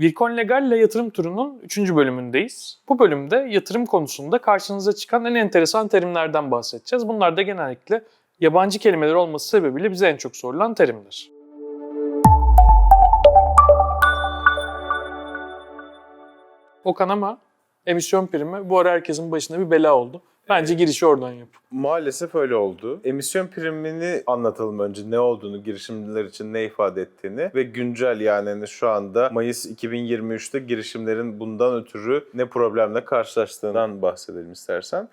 Virkon Legal ile yatırım turunun 3. bölümündeyiz. Bu bölümde yatırım konusunda karşınıza çıkan en enteresan terimlerden bahsedeceğiz. Bunlar da genellikle yabancı kelimeler olması sebebiyle bize en çok sorulan terimler. Okan ama emisyon primi bu ara herkesin başına bir bela oldu. Bence girişi oradan yap. Maalesef öyle oldu. Emisyon primini anlatalım önce ne olduğunu, girişimciler için ne ifade ettiğini ve güncel yani hani şu anda Mayıs 2023'te girişimlerin bundan ötürü ne problemle karşılaştığından bahsedelim istersen.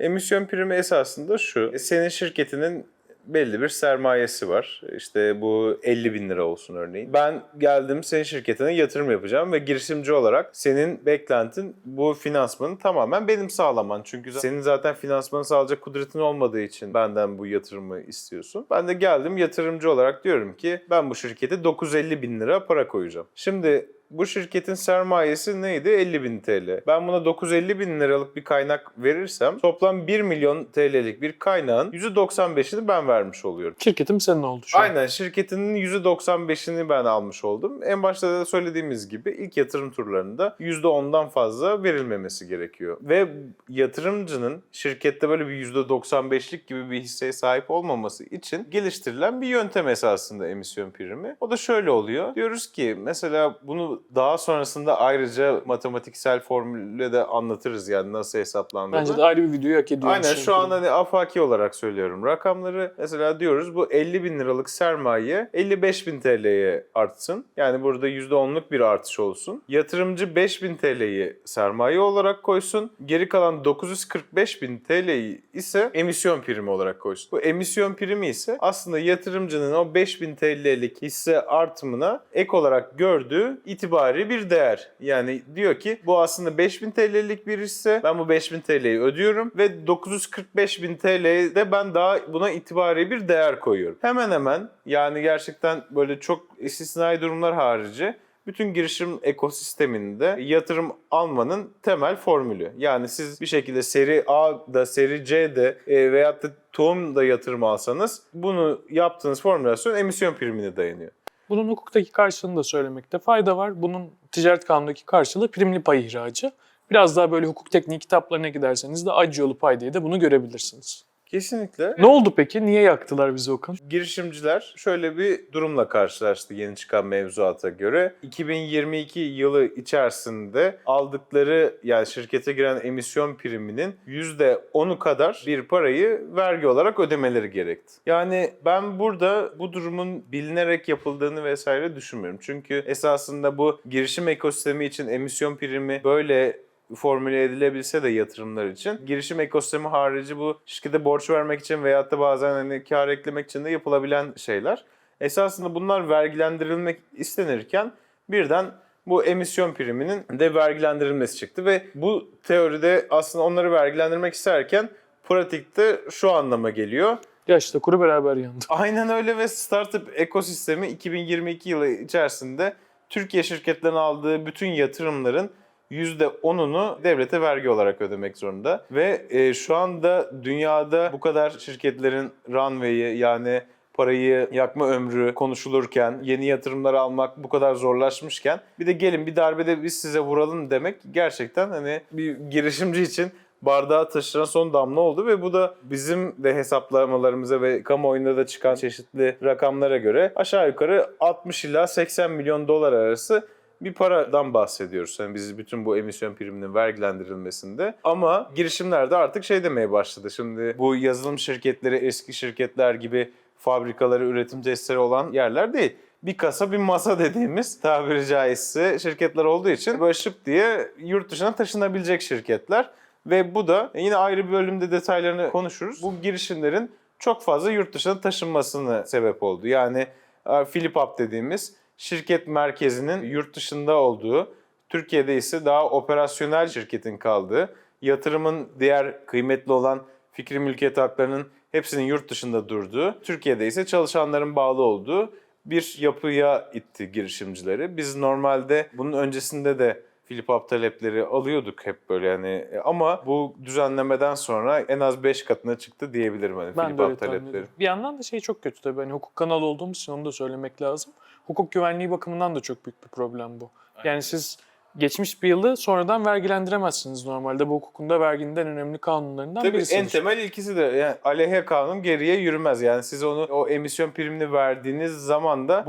Emisyon primi esasında şu, senin şirketinin belli bir sermayesi var. İşte bu 50 bin lira olsun örneğin. Ben geldim senin şirketine yatırım yapacağım ve girişimci olarak senin beklentin bu finansmanı tamamen benim sağlaman. Çünkü senin zaten finansmanı sağlayacak kudretin olmadığı için benden bu yatırımı istiyorsun. Ben de geldim yatırımcı olarak diyorum ki ben bu şirkete 950 bin lira para koyacağım. Şimdi bu şirketin sermayesi neydi? 50 bin TL. Ben buna 950 bin liralık bir kaynak verirsem toplam 1 milyon TL'lik bir kaynağın %95'ini ben vermiş oluyorum. Şirketim senin oldu şu an. Aynen şirketinin %95'ini ben almış oldum. En başta da söylediğimiz gibi ilk yatırım turlarında %10'dan fazla verilmemesi gerekiyor. Ve yatırımcının şirkette böyle bir %95'lik gibi bir hisseye sahip olmaması için geliştirilen bir yöntem esasında emisyon primi. O da şöyle oluyor. Diyoruz ki mesela bunu daha sonrasında ayrıca matematiksel formülle de anlatırız yani nasıl hesaplandığını. Bence de ayrı bir videoyu hak ediyor. Aynen şu an hani afaki olarak söylüyorum. Rakamları mesela diyoruz bu 50 bin liralık sermaye 55 bin TL'ye artsın. Yani burada %10'luk bir artış olsun. Yatırımcı 5 bin TL'yi sermaye olarak koysun. Geri kalan 945 bin TL'yi ise emisyon primi olarak koysun. Bu emisyon primi ise aslında yatırımcının o 5 bin TL'lik hisse artımına ek olarak gördüğü itibari bir değer. Yani diyor ki bu aslında 5000 TL'lik bir hisse. Ben bu 5000 TL'yi ödüyorum ve 945 bin TL'de ben daha buna itibari bir değer koyuyorum. Hemen hemen yani gerçekten böyle çok istisnai durumlar harici bütün girişim ekosisteminde yatırım almanın temel formülü. Yani siz bir şekilde seri A'da, seri C'de e, veyahut da tohumda yatırım alsanız bunu yaptığınız formülasyon emisyon primine dayanıyor. Bunun hukuktaki karşılığını da söylemekte fayda var. Bunun ticaret kanunundaki karşılığı primli pay ihracı. Biraz daha böyle hukuk tekniği kitaplarına giderseniz de acı yolu pay diye de bunu görebilirsiniz. Kesinlikle. Ne oldu peki? Niye yaktılar bizi Okan? Girişimciler şöyle bir durumla karşılaştı yeni çıkan mevzuata göre. 2022 yılı içerisinde aldıkları yani şirkete giren emisyon priminin %10'u kadar bir parayı vergi olarak ödemeleri gerekti. Yani ben burada bu durumun bilinerek yapıldığını vesaire düşünmüyorum. Çünkü esasında bu girişim ekosistemi için emisyon primi böyle formüle edilebilse de yatırımlar için girişim ekosistemi harici bu şirkete borç vermek için veyahut da bazen hani kar eklemek için de yapılabilen şeyler. Esasında bunlar vergilendirilmek istenirken birden bu emisyon priminin de vergilendirilmesi çıktı ve bu teoride aslında onları vergilendirmek isterken pratikte şu anlama geliyor. Yaşta kuru beraber yandı. Aynen öyle ve startup ekosistemi 2022 yılı içerisinde Türkiye şirketlerinin aldığı bütün yatırımların %10'unu devlete vergi olarak ödemek zorunda. Ve e, şu anda dünyada bu kadar şirketlerin runway'i yani parayı yakma ömrü konuşulurken, yeni yatırımlar almak bu kadar zorlaşmışken bir de gelin bir darbede biz size vuralım demek gerçekten hani bir girişimci için bardağı taşıran son damla oldu ve bu da bizim de hesaplamalarımıza ve kamuoyunda da çıkan çeşitli rakamlara göre aşağı yukarı 60 ila 80 milyon dolar arası bir paradan bahsediyoruz. Yani biz bütün bu emisyon priminin vergilendirilmesinde. Ama girişimler de artık şey demeye başladı. Şimdi bu yazılım şirketleri eski şirketler gibi fabrikaları, üretim testleri olan yerler değil. Bir kasa bir masa dediğimiz tabiri caizse şirketler olduğu için böyle diye yurt dışına taşınabilecek şirketler. Ve bu da yine ayrı bir bölümde detaylarını konuşuruz. Bu girişimlerin çok fazla yurt dışına taşınmasını sebep oldu. Yani e, Philip Up dediğimiz şirket merkezinin yurt dışında olduğu, Türkiye'de ise daha operasyonel şirketin kaldığı, yatırımın diğer kıymetli olan fikri mülkiyet haklarının hepsinin yurt dışında durduğu, Türkiye'de ise çalışanların bağlı olduğu bir yapıya itti girişimcileri. Biz normalde bunun öncesinde de Philip Up talepleri alıyorduk hep böyle yani ama bu düzenlemeden sonra en az 5 katına çıktı diyebilirim hani Ben Philip Up talepleri. Bir yandan da şey çok kötü tabii. Hani hukuk kanalı olduğumuz için onu da söylemek lazım. Hukuk güvenliği bakımından da çok büyük bir problem bu. Yani siz geçmiş bir yılı sonradan vergilendiremezsiniz normalde. Bu hukukunda verginin en önemli kanunlarından Tabii birisidir. en temel ilkisi de yani aleyhe kanun geriye yürümez. Yani siz onu o emisyon primini verdiğiniz zaman da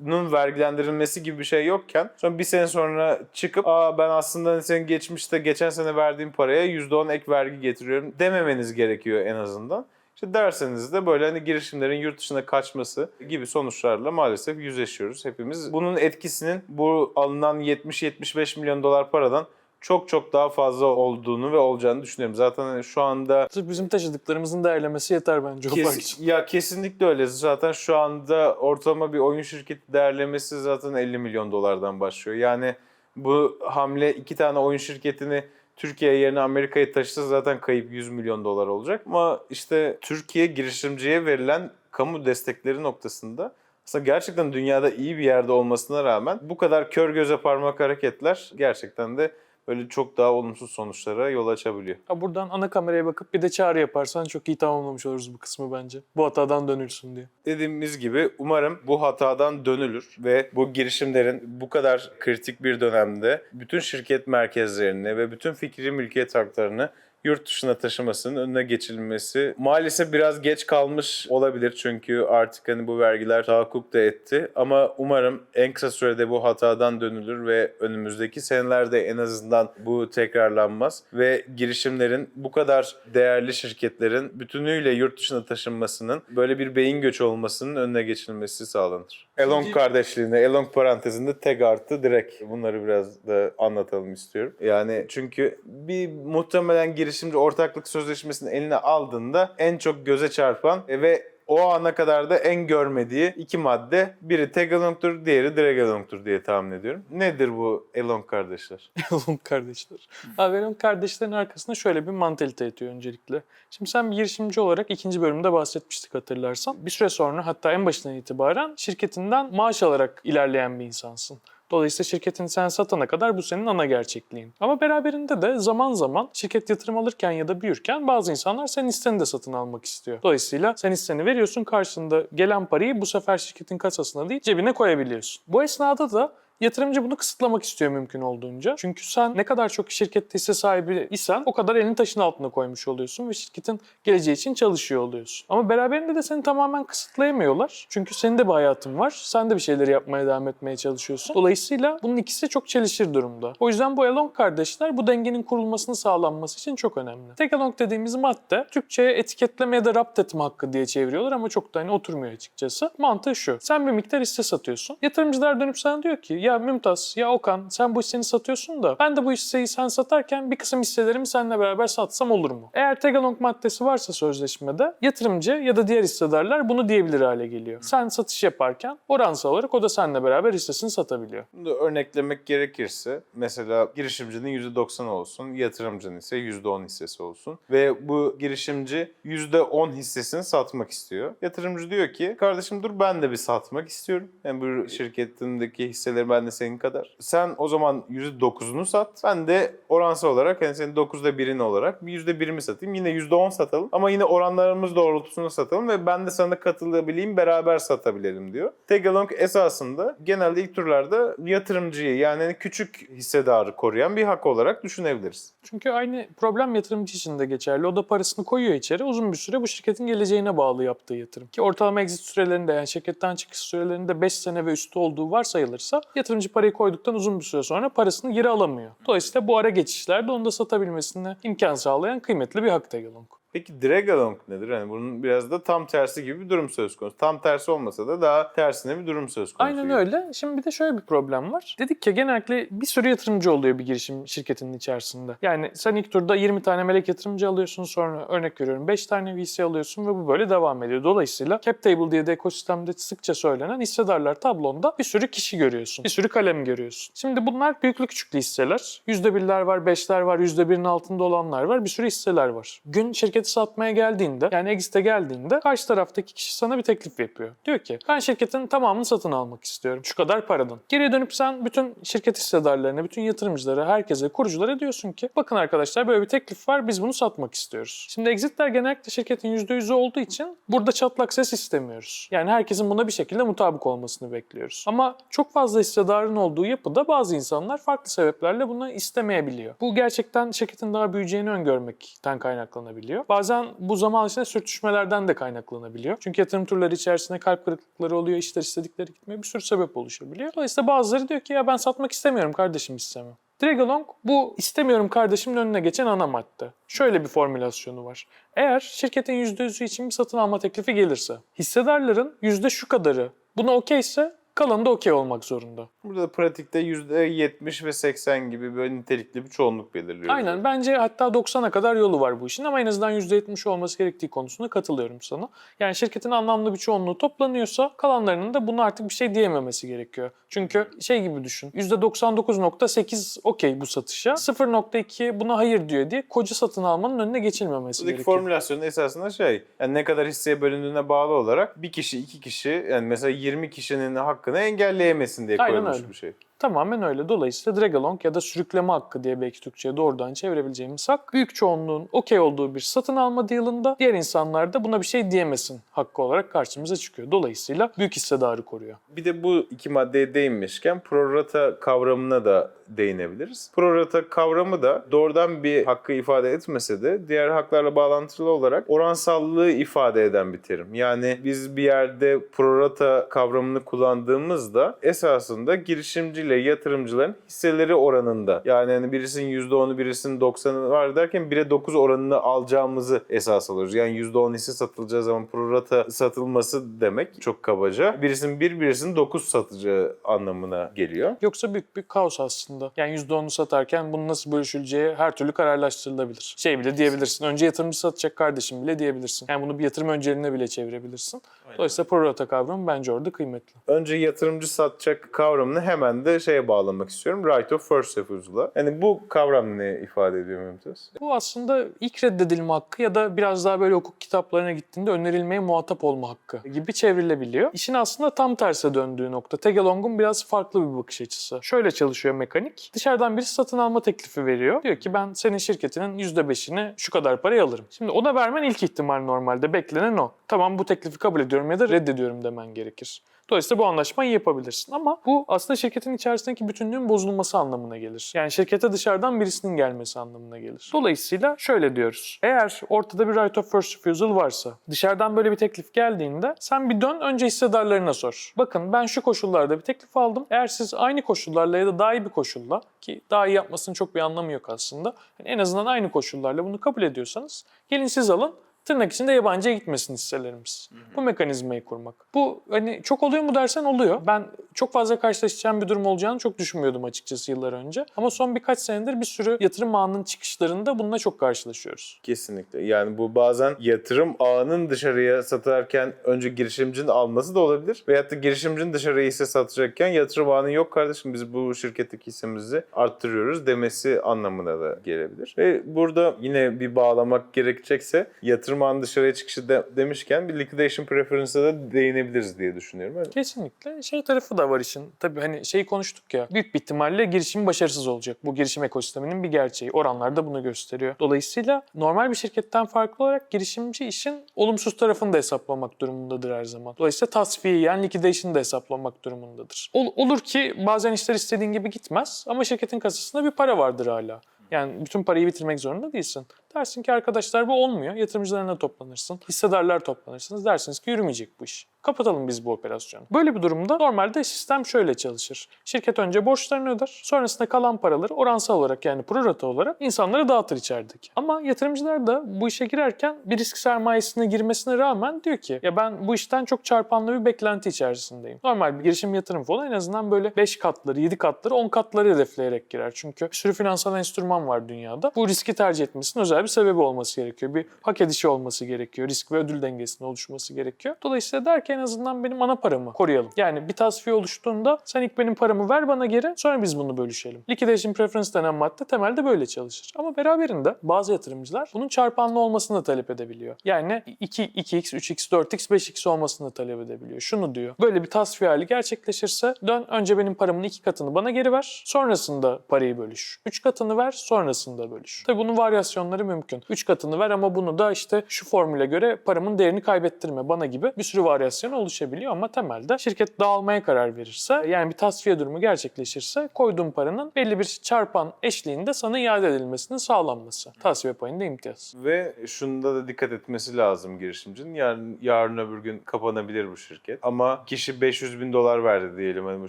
bunun vergilendirilmesi gibi bir şey yokken sonra bir sene sonra çıkıp aa ben aslında senin geçmişte geçen sene verdiğim paraya %10 ek vergi getiriyorum dememeniz gerekiyor en azından. İşte derseniz de böyle hani girişimlerin yurt dışına kaçması gibi sonuçlarla maalesef yüzleşiyoruz hepimiz. Bunun etkisinin bu alınan 70-75 milyon dolar paradan çok çok daha fazla olduğunu ve olacağını düşünüyorum. Zaten hani şu anda Sırf bizim taşıdıklarımızın değerlemesi yeter bence o fark için. ya kesinlikle öyle. Zaten şu anda ortalama bir oyun şirketi değerlemesi zaten 50 milyon dolardan başlıyor. Yani bu hamle iki tane oyun şirketini Türkiye yerine Amerika'ya taşısa zaten kayıp 100 milyon dolar olacak. Ama işte Türkiye girişimciye verilen kamu destekleri noktasında aslında gerçekten dünyada iyi bir yerde olmasına rağmen bu kadar kör göze parmak hareketler gerçekten de böyle çok daha olumsuz sonuçlara yol açabiliyor. Ha, buradan ana kameraya bakıp bir de çağrı yaparsan çok iyi tamamlamış oluruz bu kısmı bence. Bu hatadan dönülsün diye. Dediğimiz gibi umarım bu hatadan dönülür ve bu girişimlerin bu kadar kritik bir dönemde bütün şirket merkezlerini ve bütün fikri mülkiyet haklarını yurt dışına taşımasının önüne geçilmesi maalesef biraz geç kalmış olabilir. Çünkü artık hani bu vergiler tahakkuk da etti. Ama umarım en kısa sürede bu hatadan dönülür ve önümüzdeki senelerde en azından bu tekrarlanmaz. Ve girişimlerin bu kadar değerli şirketlerin bütünüyle yurt dışına taşınmasının böyle bir beyin göçü olmasının önüne geçilmesi sağlanır. Elon kardeşliğine, Elon parantezinde tek artı direkt bunları biraz da anlatalım istiyorum. Yani çünkü bir muhtemelen girişimci ortaklık sözleşmesini eline aldığında en çok göze çarpan e, ve o ana kadar da en görmediği iki madde biri Tagalong'tur, diğeri Dragalong'tur diye tahmin ediyorum. Nedir bu Elon kardeşler? Elon kardeşler. Abi Elon kardeşlerin arkasında şöyle bir mantalite yatıyor öncelikle. Şimdi sen bir girişimci olarak ikinci bölümde bahsetmiştik hatırlarsan. Bir süre sonra hatta en başından itibaren şirketinden maaş alarak ilerleyen bir insansın. Dolayısıyla şirketini sen satana kadar bu senin ana gerçekliğin. Ama beraberinde de zaman zaman şirket yatırım alırken ya da büyürken bazı insanlar senin hisseni de satın almak istiyor. Dolayısıyla sen hisseni veriyorsun karşında gelen parayı bu sefer şirketin kasasına değil cebine koyabiliyorsun. Bu esnada da Yatırımcı bunu kısıtlamak istiyor mümkün olduğunca. Çünkü sen ne kadar çok şirkette hisse sahibi isen o kadar elini taşın altına koymuş oluyorsun ve şirketin geleceği için çalışıyor oluyorsun. Ama beraberinde de seni tamamen kısıtlayamıyorlar. Çünkü senin de bir hayatın var. Sen de bir şeyleri yapmaya devam etmeye çalışıyorsun. Dolayısıyla bunun ikisi çok çelişir durumda. O yüzden bu Elon kardeşler bu dengenin kurulmasını sağlanması için çok önemli. Tek Elon dediğimiz madde Türkçe'ye etiketleme ya da rapt etme hakkı diye çeviriyorlar ama çok da hani oturmuyor açıkçası. Mantığı şu. Sen bir miktar hisse satıyorsun. Yatırımcılar dönüp sana diyor ki ya Mümtaz ya Okan sen bu hisseni satıyorsun da ben de bu hisseyi sen satarken bir kısım hisselerimi seninle beraber satsam olur mu? Eğer Tagalong maddesi varsa sözleşmede yatırımcı ya da diğer hissedarlar bunu diyebilir hale geliyor. Sen satış yaparken oransal olarak o da seninle beraber hissesini satabiliyor. Bunu da örneklemek gerekirse mesela girişimcinin %90 olsun, yatırımcının ise %10 hissesi olsun ve bu girişimci %10 hissesini satmak istiyor. Yatırımcı diyor ki kardeşim dur ben de bir satmak istiyorum. Yani bu şirketindeki hisseleri ben de senin kadar. Sen o zaman %9'unu sat. Ben de oransal olarak yani senin 9'da 1'in olarak bir %1'imi satayım. Yine %10 satalım ama yine oranlarımız doğrultusunda satalım ve ben de sana katılabileyim beraber satabilelim diyor. Tagalong esasında genelde ilk turlarda yatırımcıyı yani küçük hissedarı koruyan bir hak olarak düşünebiliriz. Çünkü aynı problem yatırımcı için de geçerli. O da parasını koyuyor içeri. Uzun bir süre bu şirketin geleceğine bağlı yaptığı yatırım. Ki ortalama exit sürelerinde yani şirketten çıkış sürelerinde 5 sene ve üstü olduğu varsayılırsa yatırımcı parayı koyduktan uzun bir süre sonra parasını geri alamıyor. Dolayısıyla bu ara geçişlerde onu da satabilmesine imkan sağlayan kıymetli bir hak Tagalong. Peki Dragalong nedir? Yani bunun biraz da tam tersi gibi bir durum söz konusu. Tam tersi olmasa da daha tersine bir durum söz konusu. Aynen gibi. öyle. Şimdi bir de şöyle bir problem var. Dedik ki genellikle bir sürü yatırımcı oluyor bir girişim şirketinin içerisinde. Yani sen ilk turda 20 tane melek yatırımcı alıyorsun sonra örnek veriyorum 5 tane VC alıyorsun ve bu böyle devam ediyor. Dolayısıyla cap table diye de ekosistemde sıkça söylenen hissedarlar tablonda bir sürü kişi görüyorsun. Bir sürü kalem görüyorsun. Şimdi bunlar büyüklü küçüklü hisseler. %1'ler var, 5'ler var, %1'in altında olanlar var. Bir sürü hisseler var. Gün şirketin şirketi satmaya geldiğinde yani exit'e geldiğinde karşı taraftaki kişi sana bir teklif yapıyor. Diyor ki ben şirketin tamamını satın almak istiyorum. Şu kadar paradan. Geriye dönüp sen bütün şirket hissedarlarına, bütün yatırımcılara, herkese, kuruculara diyorsun ki bakın arkadaşlar böyle bir teklif var biz bunu satmak istiyoruz. Şimdi exit'ler genellikle şirketin %100'ü olduğu için burada çatlak ses istemiyoruz. Yani herkesin buna bir şekilde mutabık olmasını bekliyoruz. Ama çok fazla hissedarın olduğu yapıda bazı insanlar farklı sebeplerle bunu istemeyebiliyor. Bu gerçekten şirketin daha büyüyeceğini öngörmekten kaynaklanabiliyor. Bazen bu zaman içinde sürtüşmelerden de kaynaklanabiliyor. Çünkü yatırım turları içerisinde kalp kırıklıkları oluyor, işler istedikleri gitmiyor, bir sürü sebep oluşabiliyor. Dolayısıyla bazıları diyor ki ya ben satmak istemiyorum kardeşim hissemi. Dragalong bu istemiyorum kardeşimin önüne geçen ana madde. Şöyle bir formülasyonu var. Eğer şirketin %100'ü için bir satın alma teklifi gelirse, hissedarların yüzde şu kadarı buna okeyse kalanı da okey olmak zorunda. Burada pratikte %70 ve 80 gibi böyle nitelikli bir çoğunluk belirliyoruz. Aynen bence hatta 90'a kadar yolu var bu işin ama en azından %70 olması gerektiği konusunda katılıyorum sana. Yani şirketin anlamlı bir çoğunluğu toplanıyorsa kalanlarının da buna artık bir şey diyememesi gerekiyor. Çünkü şey gibi düşün %99.8 okey bu satışa 0.2 buna hayır diyor diye koca satın almanın önüne geçilmemesi Buradaki gerekiyor. formülasyonun esasında şey, yani ne kadar hisseye bölündüğüne bağlı olarak bir kişi, iki kişi, yani mesela 20 kişinin hakkını engelleyemesin diye Aynen koyulmuş öyle. bir şey. Tamamen öyle. Dolayısıyla dragalong ya da sürükleme hakkı diye belki Türkçe'ye doğrudan çevirebileceğimiz hak büyük çoğunluğun okey olduğu bir satın alma deal'ında diğer insanlar da buna bir şey diyemesin hakkı olarak karşımıza çıkıyor. Dolayısıyla büyük hissedarı koruyor. Bir de bu iki maddeye değinmişken prorata kavramına da değinebiliriz. Prorata kavramı da doğrudan bir hakkı ifade etmese de diğer haklarla bağlantılı olarak oransallığı ifade eden bir terim. Yani biz bir yerde prorata kavramını kullandığımızda esasında girişimciyle yatırımcıların hisseleri oranında yani hani birisinin %10'u birisinin 90'ı var derken 1'e 9 oranını alacağımızı esas alıyoruz. Yani %10 hisse satılacağı zaman prorata satılması demek çok kabaca. Birisinin 1 birisinin 9 satacağı anlamına geliyor. Yoksa büyük bir kaos aslında. Yani %10'u satarken bunun nasıl bölüşüleceği her türlü kararlaştırılabilir. Şey bile diyebilirsin. Önce yatırımcı satacak kardeşim bile diyebilirsin. Yani bunu bir yatırım önceliğine bile çevirebilirsin. Dolayısıyla prorata kavramı bence orada kıymetli. Önce yatırımcı satacak kavramını hemen de şeye bağlamak istiyorum. Right of first refusal. Yani bu kavram ne ifade ediyor Mümtaz? Bu aslında ilk reddedilme hakkı ya da biraz daha böyle hukuk kitaplarına gittiğinde önerilmeye muhatap olma hakkı gibi çevrilebiliyor. İşin aslında tam terse döndüğü nokta. Tagalong'un biraz farklı bir bakış açısı. Şöyle çalışıyor mekanik. Dışarıdan birisi satın alma teklifi veriyor. Diyor ki ben senin şirketinin %5'ini şu kadar paraya alırım. Şimdi ona vermen ilk ihtimal normalde. Beklenen o. Tamam bu teklifi kabul ediyorum ya da reddediyorum demen gerekir. Dolayısıyla bu anlaşmayı yapabilirsin. Ama bu aslında şirketin içerisindeki bütünlüğün bozulması anlamına gelir. Yani şirkete dışarıdan birisinin gelmesi anlamına gelir. Dolayısıyla şöyle diyoruz. Eğer ortada bir right of first refusal varsa, dışarıdan böyle bir teklif geldiğinde sen bir dön önce hissedarlarına sor. Bakın ben şu koşullarda bir teklif aldım. Eğer siz aynı koşullarla ya da daha iyi bir koşulla ki daha iyi yapmasının çok bir anlamı yok aslında. Yani en azından aynı koşullarla bunu kabul ediyorsanız gelin siz alın tırnak içinde yabancıya gitmesin hisselerimiz. Bu mekanizmayı kurmak. Bu hani çok oluyor mu dersen oluyor. Ben çok fazla karşılaşacağım bir durum olacağını çok düşünmüyordum açıkçası yıllar önce. Ama son birkaç senedir bir sürü yatırım ağının çıkışlarında bununla çok karşılaşıyoruz. Kesinlikle. Yani bu bazen yatırım ağının dışarıya satarken önce girişimcinin alması da olabilir. Veyahut da girişimcinin dışarıya hisse satacakken yatırım ağının yok kardeşim biz bu şirketteki hissemizi arttırıyoruz demesi anlamına da gelebilir. Ve burada yine bir bağlamak gerekecekse yatırım ağının dışarıya çıkışı de- demişken bir liquidation preference'a da değinebiliriz diye düşünüyorum. Evet. Kesinlikle şey tarafı da var işin. Tabii hani şeyi konuştuk ya. Büyük bir ihtimalle girişim başarısız olacak. Bu girişim ekosisteminin bir gerçeği. Oranlar da bunu gösteriyor. Dolayısıyla normal bir şirketten farklı olarak girişimci işin olumsuz tarafını da hesaplamak durumundadır her zaman. Dolayısıyla tasfiye yani liquidation'ı da hesaplamak durumundadır. Ol- olur ki bazen işler istediğin gibi gitmez ama şirketin kasasında bir para vardır hala. Yani bütün parayı bitirmek zorunda değilsin. Dersin ki arkadaşlar bu olmuyor. Yatırımcılarına toplanırsın. Hissedarlar toplanırsınız. Dersiniz ki yürümeyecek bu iş. Kapatalım biz bu operasyonu. Böyle bir durumda normalde sistem şöyle çalışır. Şirket önce borçlarını öder. Sonrasında kalan paraları oransal olarak yani prorata olarak insanlara dağıtır içerideki. Ama yatırımcılar da bu işe girerken bir risk sermayesine girmesine rağmen diyor ki ya ben bu işten çok çarpanlı bir beklenti içerisindeyim. Normal bir girişim yatırım fonu en azından böyle 5 katları, 7 katları, 10 katları hedefleyerek girer. Çünkü bir sürü finansal enstrüman var dünyada. Bu riski tercih etmesinin özel bir sebebi olması gerekiyor. Bir hak edişi olması gerekiyor. Risk ve ödül dengesinin oluşması gerekiyor. Dolayısıyla der ki ki en azından benim ana paramı koruyalım. Yani bir tasfiye oluştuğunda sen ilk benim paramı ver bana geri sonra biz bunu bölüşelim. Liquidation preference denen madde temelde böyle çalışır. Ama beraberinde bazı yatırımcılar bunun çarpanlı olmasını da talep edebiliyor. Yani 2, 2x, 3x, 4x, 5x olmasını da talep edebiliyor. Şunu diyor. Böyle bir tasfiye hali gerçekleşirse dön önce benim paramın iki katını bana geri ver. Sonrasında parayı bölüş. Üç katını ver sonrasında bölüş. Tabii bunun varyasyonları mümkün. Üç katını ver ama bunu da işte şu formüle göre paramın değerini kaybettirme bana gibi bir sürü varyasyon oluşabiliyor ama temelde şirket dağılmaya karar verirse yani bir tasfiye durumu gerçekleşirse koyduğun paranın belli bir çarpan eşliğinde sana iade edilmesinin sağlanması. Tasfiye payında imtiyaz. Ve şunda da dikkat etmesi lazım girişimcinin. Yarın, yarın öbür gün kapanabilir bu şirket. Ama kişi 500 bin dolar verdi diyelim hani bu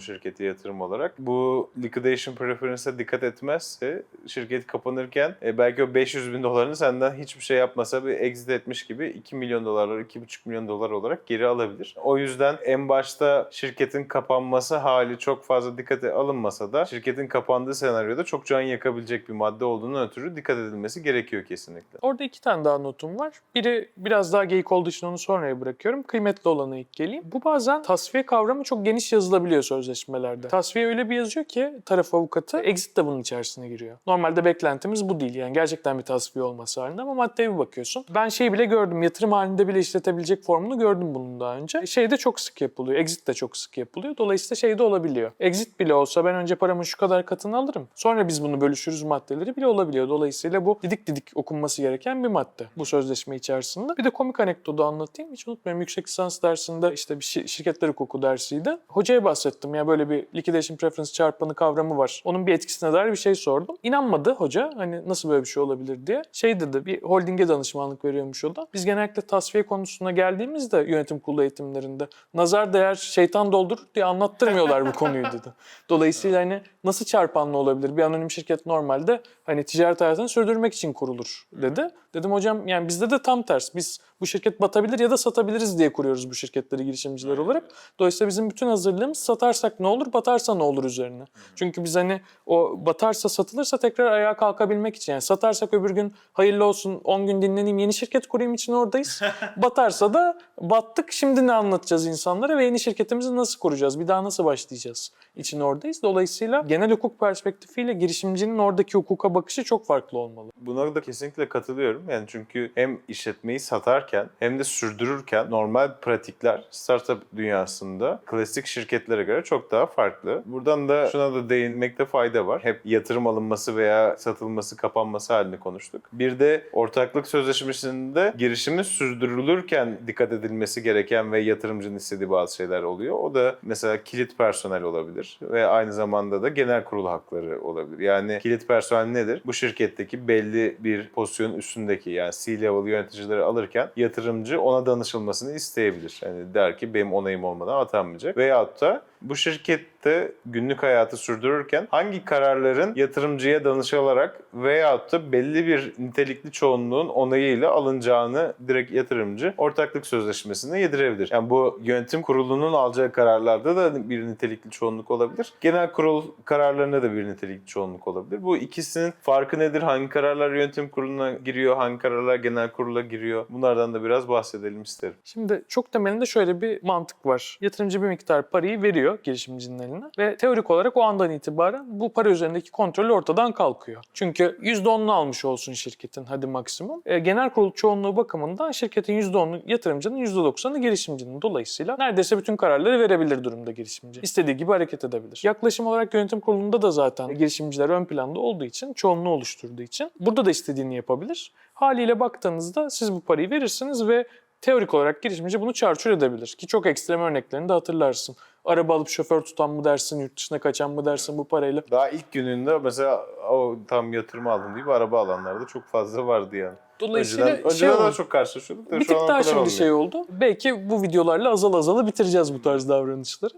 şirkete yatırım olarak. Bu liquidation preference'e dikkat etmezse şirket kapanırken e, belki o 500 bin dolarını senden hiçbir şey yapmasa bir exit etmiş gibi 2 milyon dolar, 2,5 milyon dolar olarak geri alabilir. O yüzden en başta şirketin kapanması hali çok fazla dikkate alınmasa da şirketin kapandığı senaryoda çok can yakabilecek bir madde olduğunu ötürü dikkat edilmesi gerekiyor kesinlikle. Orada iki tane daha notum var. Biri biraz daha geyik olduğu için onu sonraya bırakıyorum. Kıymetli olanı ilk geleyim. Bu bazen tasfiye kavramı çok geniş yazılabiliyor sözleşmelerde. Tasfiye öyle bir yazıyor ki taraf avukatı exit de bunun içerisine giriyor. Normalde beklentimiz bu değil. Yani gerçekten bir tasfiye olması halinde ama maddeye bir bakıyorsun. Ben şeyi bile gördüm. Yatırım halinde bile işletebilecek formunu gördüm bunun daha önce. Şey de çok sık yapılıyor. Exit de çok sık yapılıyor. Dolayısıyla şey de olabiliyor. Exit bile olsa ben önce paramın şu kadar katını alırım. Sonra biz bunu bölüşürüz maddeleri bile olabiliyor. Dolayısıyla bu didik didik okunması gereken bir madde bu sözleşme içerisinde. Bir de komik anekdotu anlatayım. Hiç unutmayayım yüksek lisans dersinde işte bir şi- şirketler hukuku dersiydi. Hocaya bahsettim ya böyle bir liquidation preference çarpanı kavramı var. Onun bir etkisine dair bir şey sordum. İnanmadı hoca hani nasıl böyle bir şey olabilir diye. Şey dedi bir holdinge danışmanlık veriyormuş o da. Biz genellikle tasfiye konusuna geldiğimizde yönetim kurulu eğitimlerinde nazar değer şeytan doldurur diye anlattırmıyorlar bu konuyu dedi. Dolayısıyla hani nasıl çarpanlı olabilir? Bir anonim şirket normalde hani ticaret hayatını sürdürmek için kurulur dedi. Dedim hocam yani bizde de tam ters. Biz bu şirket batabilir ya da satabiliriz diye kuruyoruz bu şirketleri girişimciler olarak. Dolayısıyla bizim bütün hazırlığımız satarsak ne olur, batarsa ne olur üzerine. Çünkü biz hani o batarsa satılırsa tekrar ayağa kalkabilmek için yani satarsak öbür gün hayırlı olsun 10 gün dinleneyim yeni şirket kurayım için oradayız. Batarsa da battık şimdi ne anlatacağız insanlara ve yeni şirketimizi nasıl kuracağız? Bir daha nasıl başlayacağız? için oradayız. Dolayısıyla genel hukuk perspektifiyle girişimcinin oradaki hukuka bakışı çok farklı olmalı. Buna da kesinlikle katılıyorum. Yani çünkü hem işletmeyi satarken hem de sürdürürken normal pratikler startup dünyasında klasik şirketlere göre çok daha farklı. Buradan da şuna da değinmekte fayda var. Hep yatırım alınması veya satılması, kapanması halini konuştuk. Bir de ortaklık sözleşmesinde girişimi sürdürülürken dikkat edilmesi gereken ve yatırımcının istediği bazı şeyler oluyor. O da mesela kilit personel olabilir ve aynı zamanda da genel kurul hakları olabilir. Yani kilit personel nedir? Bu şirketteki belli bir pozisyon üstündeki yani C-level yöneticileri alırken yatırımcı ona danışılmasını isteyebilir. Yani der ki benim onayım olmadan atanmayacak. Veyahut da bu şirkette günlük hayatı sürdürürken hangi kararların yatırımcıya danışılarak veyahut da belli bir nitelikli çoğunluğun onayıyla alınacağını direkt yatırımcı ortaklık sözleşmesine yedirebilir. Yani bu yönetim kurulunun alacağı kararlarda da bir nitelikli çoğunluk olabilir. Genel kurul kararlarında da bir nitelikli çoğunluk olabilir. Bu ikisinin farkı nedir? Hangi kararlar yönetim kuruluna giriyor? Hangi kararlar genel kurula giriyor? Bunlardan da biraz bahsedelim isterim. Şimdi çok temelinde şöyle bir mantık var. Yatırımcı bir miktar parayı veriyor girişimcinin eline ve teorik olarak o andan itibaren bu para üzerindeki kontrol ortadan kalkıyor. Çünkü %10'unu almış olsun şirketin hadi maksimum. E, genel kurul çoğunluğu bakımından şirketin %10'u yatırımcının %90'ı girişimcinin. Dolayısıyla neredeyse bütün kararları verebilir durumda girişimci. İstediği gibi hareket edebilir. Yaklaşım olarak yönetim kurulunda da zaten girişimciler ön planda olduğu için, çoğunluğu oluşturduğu için burada da istediğini yapabilir. Haliyle baktığınızda siz bu parayı verirsiniz ve teorik olarak girişimci bunu çarçur edebilir. Ki çok ekstrem örneklerini de hatırlarsın. Araba alıp şoför tutan mı dersin, yurt dışına kaçan mı dersin bu parayla. Daha ilk gününde mesela o tam yatırım aldım deyip araba alanlarda çok fazla vardı yani. Dolayısıyla Önceden, şey önceden daha oldu. çok karşılaşıyorduk da Bir tık daha şimdi olmuyor. şey oldu. Belki bu videolarla azal azalı bitireceğiz bu tarz davranışları.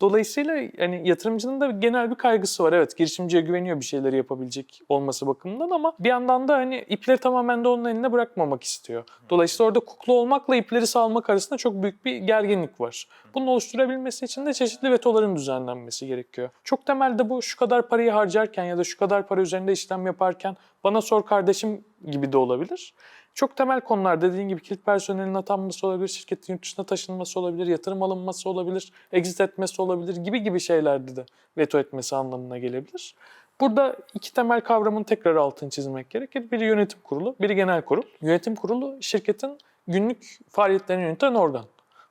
Dolayısıyla hani yatırımcının da genel bir kaygısı var. Evet girişimciye güveniyor bir şeyleri yapabilecek olması bakımından ama bir yandan da hani ipleri tamamen de onun eline bırakmamak istiyor. Dolayısıyla orada kukla olmakla ipleri salmak arasında çok büyük bir gerginlik var. Bunu oluşturabilmesi için de çeşitli vetoların düzenlenmesi gerekiyor. Çok temelde bu şu kadar parayı harcarken ya da şu kadar para üzerinde işlem yaparken bana sor kardeşim gibi de olabilir. Çok temel konular dediğin gibi kilit personelin atanması olabilir, şirketin yurt dışına taşınması olabilir, yatırım alınması olabilir, exit etmesi olabilir gibi gibi şeylerde de veto etmesi anlamına gelebilir. Burada iki temel kavramın tekrar altını çizmek gerekir. Biri yönetim kurulu, biri genel kurul. Yönetim kurulu şirketin günlük faaliyetlerini yöneten organ.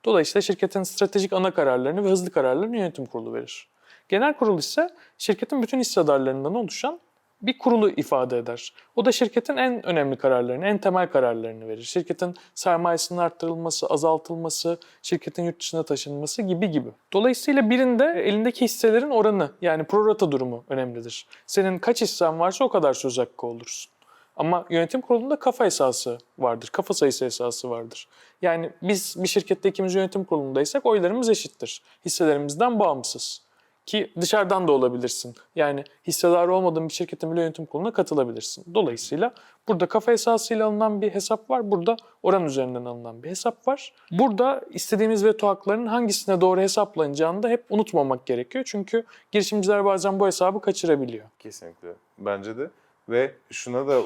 Dolayısıyla şirketin stratejik ana kararlarını ve hızlı kararlarını yönetim kurulu verir. Genel kurul ise şirketin bütün hissedarlarından oluşan bir kurulu ifade eder. O da şirketin en önemli kararlarını, en temel kararlarını verir. Şirketin sermayesinin arttırılması, azaltılması, şirketin yurt dışına taşınması gibi gibi. Dolayısıyla birinde elindeki hisselerin oranı yani prorata durumu önemlidir. Senin kaç hissen varsa o kadar söz hakkı olursun. Ama yönetim kurulunda kafa esası vardır. Kafa sayısı esası vardır. Yani biz bir şirkette ikimiz yönetim kurulundaysak oylarımız eşittir. Hisselerimizden bağımsız. Ki dışarıdan da olabilirsin. Yani hissedar olmadığın bir şirketin bile yönetim kuruluna katılabilirsin. Dolayısıyla burada kafa esasıyla alınan bir hesap var. Burada oran üzerinden alınan bir hesap var. Burada istediğimiz veto haklarının hangisine doğru hesaplanacağını da hep unutmamak gerekiyor. Çünkü girişimciler bazen bu hesabı kaçırabiliyor. Kesinlikle. Bence de. Ve şuna da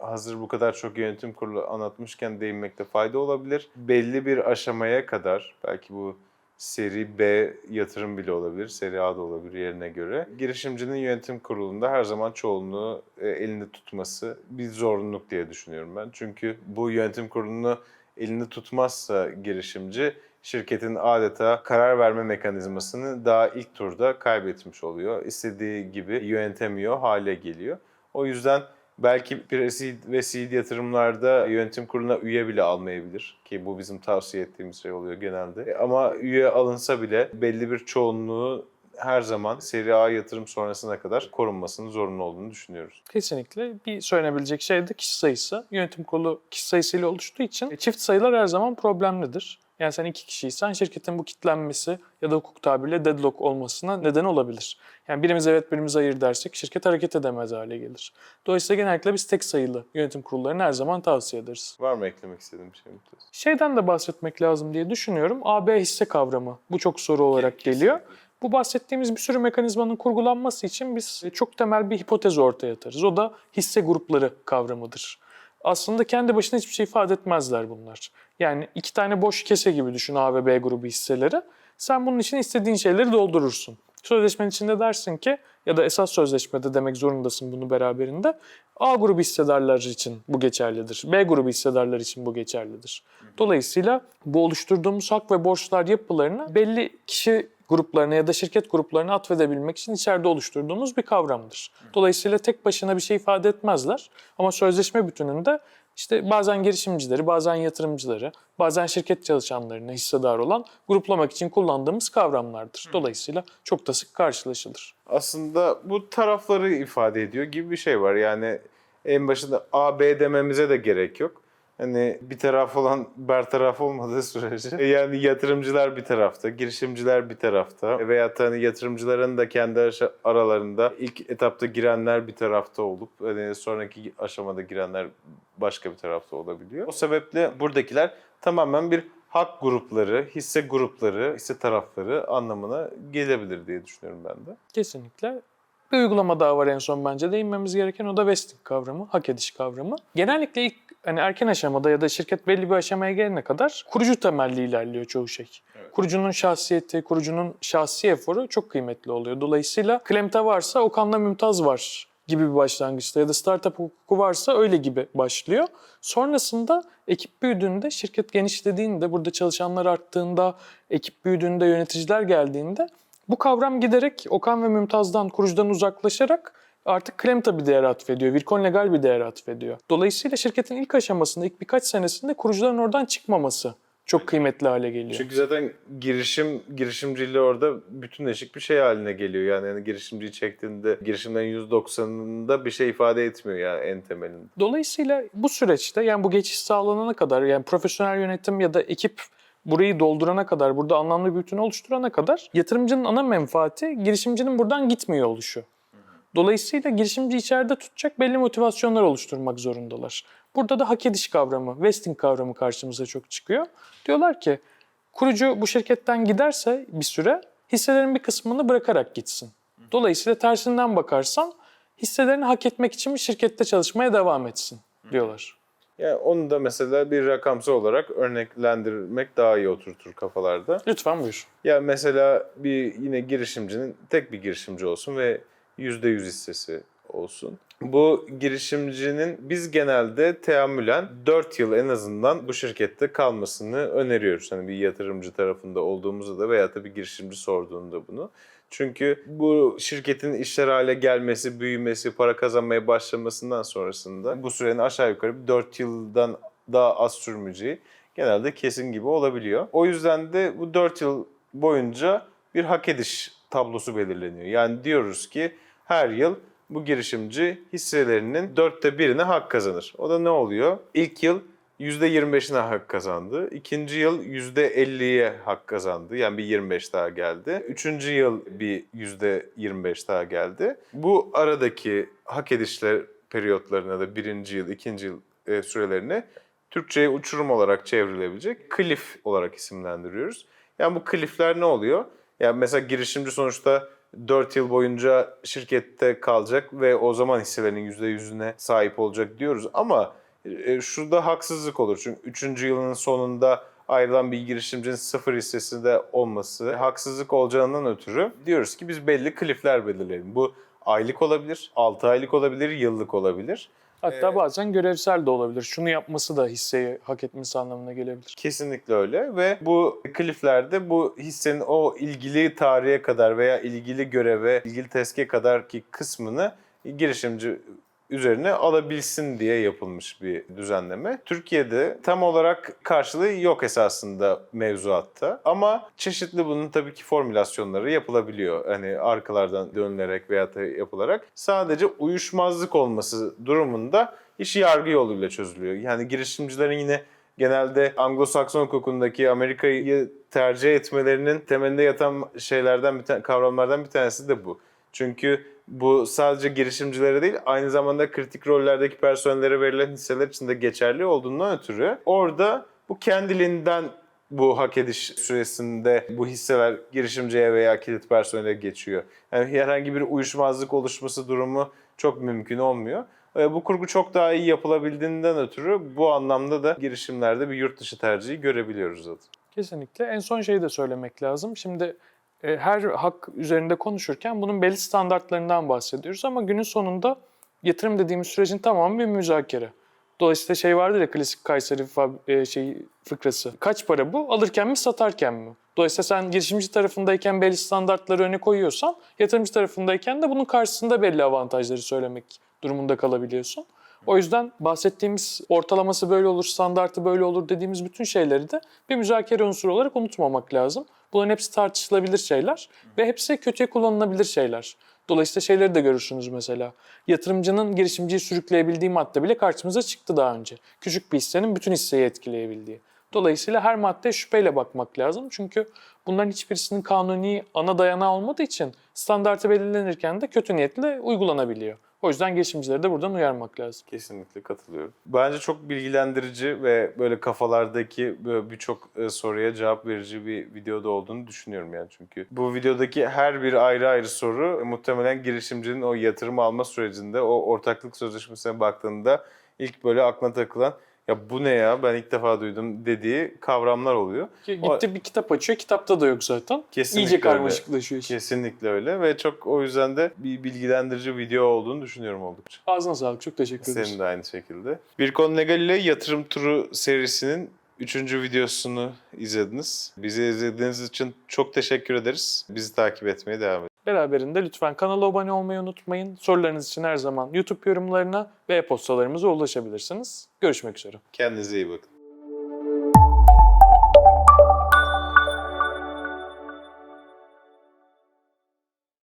hazır bu kadar çok yönetim kurulu anlatmışken değinmekte fayda olabilir. Belli bir aşamaya kadar belki bu seri B yatırım bile olabilir, seri A da olabilir yerine göre. Girişimcinin yönetim kurulunda her zaman çoğunluğu e, elinde tutması bir zorunluluk diye düşünüyorum ben. Çünkü bu yönetim kurulunu elinde tutmazsa girişimci şirketin adeta karar verme mekanizmasını daha ilk turda kaybetmiş oluyor. İstediği gibi yönetemiyor hale geliyor. O yüzden belki pre-seed ve seed yatırımlarda yönetim kuruluna üye bile almayabilir. Ki bu bizim tavsiye ettiğimiz şey oluyor genelde. Ama üye alınsa bile belli bir çoğunluğu her zaman seri A yatırım sonrasına kadar korunmasının zorunlu olduğunu düşünüyoruz. Kesinlikle bir söylenebilecek şey de kişi sayısı. Yönetim kurulu kişi sayısıyla oluştuğu için çift sayılar her zaman problemlidir. Yani sen iki kişiysen şirketin bu kitlenmesi ya da hukuk tabiriyle deadlock olmasına neden olabilir. Yani birimiz evet birimiz hayır dersek şirket hareket edemez hale gelir. Dolayısıyla genellikle biz tek sayılı yönetim kurullarını her zaman tavsiye ederiz. Var mı eklemek istediğim bir şey Mümtaz? Şeyden de bahsetmek lazım diye düşünüyorum. AB hisse kavramı. Bu çok soru olarak geliyor. Bu bahsettiğimiz bir sürü mekanizmanın kurgulanması için biz çok temel bir hipotez ortaya atarız. O da hisse grupları kavramıdır. Aslında kendi başına hiçbir şey ifade etmezler bunlar. Yani iki tane boş kese gibi düşün A ve B grubu hisseleri. Sen bunun için istediğin şeyleri doldurursun. Sözleşmenin içinde dersin ki ya da esas sözleşmede demek zorundasın bunu beraberinde. A grubu hissedarlar için bu geçerlidir. B grubu hissedarlar için bu geçerlidir. Dolayısıyla bu oluşturduğumuz hak ve borçlar yapılarını belli kişi gruplarına ya da şirket gruplarına atfedebilmek için içeride oluşturduğumuz bir kavramdır. Dolayısıyla tek başına bir şey ifade etmezler ama sözleşme bütününde işte bazen girişimcileri, bazen yatırımcıları, bazen şirket çalışanlarına hissedar olan gruplamak için kullandığımız kavramlardır. Dolayısıyla çok da sık karşılaşılır. Aslında bu tarafları ifade ediyor gibi bir şey var. Yani en başında A, B dememize de gerek yok. Hani bir taraf olan bertaraf olmadığı sürece e, yani yatırımcılar bir tarafta, girişimciler bir tarafta veya hani yatırımcıların da kendi aralarında ilk etapta girenler bir tarafta olup hani sonraki aşamada girenler başka bir tarafta olabiliyor. O sebeple buradakiler tamamen bir hak grupları, hisse grupları, hisse tarafları anlamına gelebilir diye düşünüyorum ben de. Kesinlikle. Bir uygulama daha var en son bence değinmemiz gereken o da vesting kavramı, hak ediş kavramı. Genellikle ilk hani erken aşamada ya da şirket belli bir aşamaya gelene kadar kurucu temelli ilerliyor çoğu şey. Kurucunun şahsiyeti, kurucunun şahsi eforu çok kıymetli oluyor. Dolayısıyla Klem'te varsa Okan'la Mümtaz var gibi bir başlangıçta ya da startup hukuku varsa öyle gibi başlıyor. Sonrasında ekip büyüdüğünde, şirket genişlediğinde, burada çalışanlar arttığında, ekip büyüdüğünde, yöneticiler geldiğinde bu kavram giderek Okan ve Mümtaz'dan, kurucudan uzaklaşarak artık Klemta bir değer atfediyor, Virkon legal bir değer atfediyor. Dolayısıyla şirketin ilk aşamasında, ilk birkaç senesinde kurucuların oradan çıkmaması çok kıymetli hale geliyor. Çünkü zaten girişim girişimciliği orada bütünleşik bir şey haline geliyor. Yani, yani girişimciyi çektiğinde girişimlerin %90'ında bir şey ifade etmiyor yani en temelinde. Dolayısıyla bu süreçte yani bu geçiş sağlanana kadar yani profesyonel yönetim ya da ekip burayı doldurana kadar, burada anlamlı bir bütün oluşturana kadar yatırımcının ana menfaati girişimcinin buradan gitmiyor oluşu. Dolayısıyla girişimci içeride tutacak belli motivasyonlar oluşturmak zorundalar. Burada da hak ediş kavramı, vesting kavramı karşımıza çok çıkıyor. Diyorlar ki kurucu bu şirketten giderse bir süre hisselerin bir kısmını bırakarak gitsin. Dolayısıyla tersinden bakarsan hisselerini hak etmek için bir şirkette çalışmaya devam etsin diyorlar. Yani onu da mesela bir rakamsal olarak örneklendirmek daha iyi oturtur kafalarda. Lütfen buyur. Ya mesela bir yine girişimcinin tek bir girişimci olsun ve %100 hissesi olsun. Bu girişimcinin biz genelde teamülen 4 yıl en azından bu şirkette kalmasını öneriyoruz. Hani bir yatırımcı tarafında olduğumuzda da veya da bir girişimci sorduğunda bunu. Çünkü bu şirketin işler hale gelmesi, büyümesi, para kazanmaya başlamasından sonrasında bu sürenin aşağı yukarı bir 4 yıldan daha az sürmeyeceği genelde kesin gibi olabiliyor. O yüzden de bu 4 yıl boyunca bir hak ediş tablosu belirleniyor. Yani diyoruz ki her yıl bu girişimci hisselerinin dörtte birine hak kazanır. O da ne oluyor? İlk yıl %25'ine hak kazandı. İkinci yıl %50'ye hak kazandı. Yani bir 25 daha geldi. Üçüncü yıl bir %25 daha geldi. Bu aradaki hak edişler periyotlarına da birinci yıl, ikinci yıl e, sürelerine Türkçe'ye uçurum olarak çevrilebilecek cliff olarak isimlendiriyoruz. Yani bu cliff'ler ne oluyor? Yani mesela girişimci sonuçta 4 yıl boyunca şirkette kalacak ve o zaman hisselerinin %100'üne sahip olacak diyoruz. Ama e, şurada haksızlık olur. Çünkü 3. yılının sonunda ayrılan bir girişimcinin sıfır hissesinde olması haksızlık olacağından ötürü diyoruz ki biz belli cliff'ler belirleyelim. Bu aylık olabilir, 6 aylık olabilir, yıllık olabilir. Hatta Evet. bazen görevsel de olabilir. Şunu yapması da hisseyi hak etmesi anlamına gelebilir. Kesinlikle öyle ve bu kliflerde bu hissenin o ilgili tarihe kadar veya ilgili göreve, ilgili teske kadar ki kısmını girişimci üzerine alabilsin diye yapılmış bir düzenleme. Türkiye'de tam olarak karşılığı yok esasında mevzuatta ama çeşitli bunun tabii ki formülasyonları yapılabiliyor. Hani arkalardan dönülerek veya da yapılarak. Sadece uyuşmazlık olması durumunda iş yargı yoluyla çözülüyor. Yani girişimcilerin yine genelde Anglo-Sakson hukukundaki Amerika'yı tercih etmelerinin temelinde yatan şeylerden bir kavramlardan bir tanesi de bu. Çünkü bu sadece girişimcilere değil aynı zamanda kritik rollerdeki personellere verilen hisseler için de geçerli olduğundan ötürü orada bu kendiliğinden bu hak ediş süresinde bu hisseler girişimciye veya kilit personele geçiyor. Yani herhangi bir uyuşmazlık oluşması durumu çok mümkün olmuyor. Bu kurgu çok daha iyi yapılabildiğinden ötürü bu anlamda da girişimlerde bir yurt dışı tercihi görebiliyoruz zaten. Kesinlikle. En son şeyi de söylemek lazım. Şimdi her hak üzerinde konuşurken bunun belli standartlarından bahsediyoruz ama günün sonunda yatırım dediğimiz sürecin tamamı bir müzakere. Dolayısıyla şey vardır ya klasik Kayseri e, şey fıkrası. Kaç para bu? Alırken mi satarken mi? Dolayısıyla sen girişimci tarafındayken belli standartları öne koyuyorsan yatırımcı tarafındayken de bunun karşısında belli avantajları söylemek durumunda kalabiliyorsun. O yüzden bahsettiğimiz ortalaması böyle olur, standartı böyle olur dediğimiz bütün şeyleri de bir müzakere unsuru olarak unutmamak lazım. Bunların hepsi tartışılabilir şeyler ve hepsi kötüye kullanılabilir şeyler. Dolayısıyla şeyleri de görürsünüz mesela. Yatırımcının girişimciyi sürükleyebildiği madde bile karşımıza çıktı daha önce. Küçük bir hissenin bütün hisseyi etkileyebildiği. Dolayısıyla her maddeye şüpheyle bakmak lazım. Çünkü bunların hiçbirisinin kanuni ana dayanağı olmadığı için standartı belirlenirken de kötü niyetle uygulanabiliyor. O yüzden girişimcileri de buradan uyarmak lazım. Kesinlikle katılıyorum. Bence çok bilgilendirici ve böyle kafalardaki birçok e, soruya cevap verici bir videoda olduğunu düşünüyorum yani çünkü. Bu videodaki her bir ayrı ayrı soru e, muhtemelen girişimcinin o yatırım alma sürecinde o ortaklık sözleşmesine baktığında ilk böyle aklına takılan ya bu ne ya ben ilk defa duydum dediği kavramlar oluyor. Ki O- Gitti bir kitap açıyor, kitapta da yok zaten. Kesinlikle İyice öyle. karmaşıklaşıyor iş. Kesinlikle öyle ve çok o yüzden de bir bilgilendirici video olduğunu düşünüyorum oldukça. Ağzına sağlık, çok teşekkür ederim. Senin de aynı şekilde. Bir Konu Legal ile Yatırım Turu serisinin 3. videosunu izlediniz. Bizi izlediğiniz için çok teşekkür ederiz. Bizi takip etmeye devam edin. Beraberinde lütfen kanala abone olmayı unutmayın. Sorularınız için her zaman YouTube yorumlarına ve e-postalarımıza ulaşabilirsiniz. Görüşmek üzere. Kendinize iyi bakın.